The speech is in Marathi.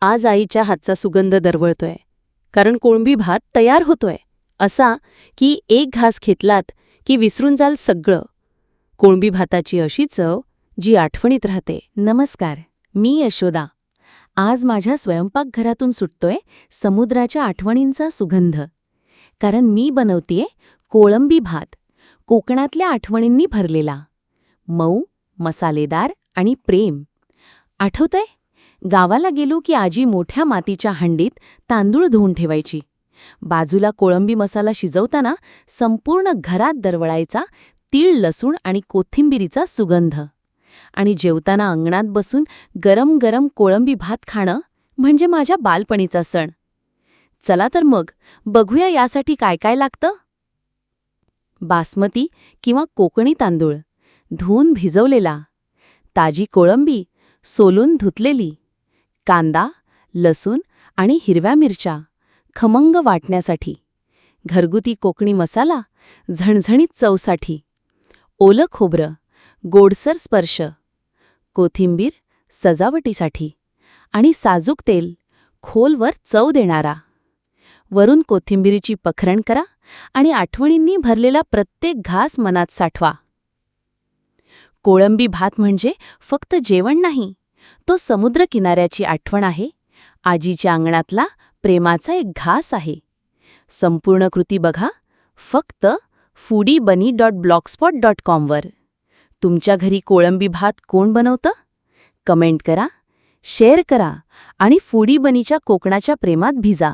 आज आईच्या हातचा सुगंध दरवळतोय. कारण कोळंबी भात तयार होतोय. असा की एक घास घेतलात की विसरून जाल सगळं. कोळंबी भाताची अशी चव जी आठवणीत राहते. नमस्कार मी यशोदा. आज माझ्या स्वयंपाकघरातून सुटतोय समुद्राच्या आठवणींचा सुगंध. कारण मी बनवतेय कोळंबी भात कोकणातल्या आठवणींनी भरलेला. मऊ मसालेदार आणि प्रेम. आठवतंय? गावाला गेलो की आजी मोठ्या मातीच्या हंडीत तांदूळ धुवून ठेवायची. बाजूला कोळंबी मसाला शिजवताना संपूर्ण घरात दरवळायचा तीळ लसूण आणि कोथिंबिरीचा सुगंध. आणि जेवताना अंगणात बसून गरम गरम कोळंबी भात खाणं म्हणजे माझ्या बालपणीचा सण. चला तर मग बघूया यासाठी काय काय लागतं? बासमती किंवा कोकणी तांदूळ. धुवून भिजवलेला. ताजी कोळंबी सोलून धुतलेली. कांदा लसूण आणि हिरव्या मिरच्या. खमंग वाटण्यासाठी. घरगुती कोकणी मसाला झणझणीत चवसाठी. ओलं खोबरं गोडसर स्पर्श. कोथिंबीर सजावटीसाठी. आणि साजूक तेल खोलवर चव देणारा. वरून कोथिंबीरीची पखरण करा आणि आठवणींनी भरलेला प्रत्येक घास मनात साठवा. कोळंबी भात म्हणजे फक्त जेवण नाही तो समुद्र किनाऱ्याची आठवण आहे. आजीच्या अंगणातला प्रेमाचा एक घास आहे. संपूर्ण कृती बघा. फक्त फूडी बनी डॉट ब्लॉकस्पॉट डॉट कॉमवर तुमच्या घरी कोळंबी भात कोण बनवतं? कमेंट करा शेअर करा आणि फूडी बनीच्या कोकणाच्या प्रेमात भिजा.